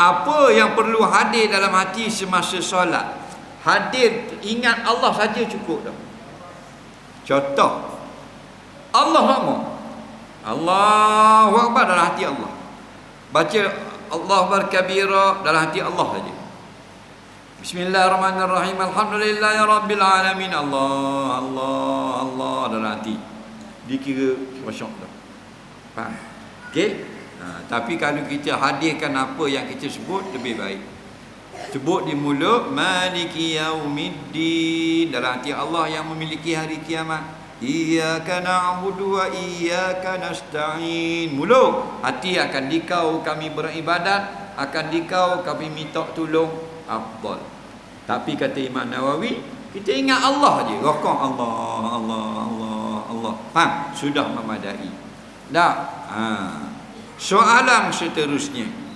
apa yang perlu hadir dalam hati semasa solat? Hadir ingat Allah saja cukup dah. Contoh Allah nama Allahu Akbar dalam hati Allah. Baca Allah berkabira dalam hati Allah saja. Bismillahirrahmanirrahim. Alhamdulillahirabbil alamin. Allah Allah Allah dalam hati. Dikira masyaallah dah. Faham? Okey ha, tapi kalau kita hadirkan apa yang kita sebut lebih baik. Sebut di mulut maliki yaumiddin. Dalam hati Allah yang memiliki hari kiamat. Iyyaka na'budu wa iyyaka nasta'in. Mulut hati akan dikau kami beribadat akan dikau kami minta tolong. Afdal. Tapi kata Imam Nawawi kita ingat Allah je. Rokok Allah Allah Allah Allah. Faham? Sudah memadai. Dah ha. Soalan seterusnya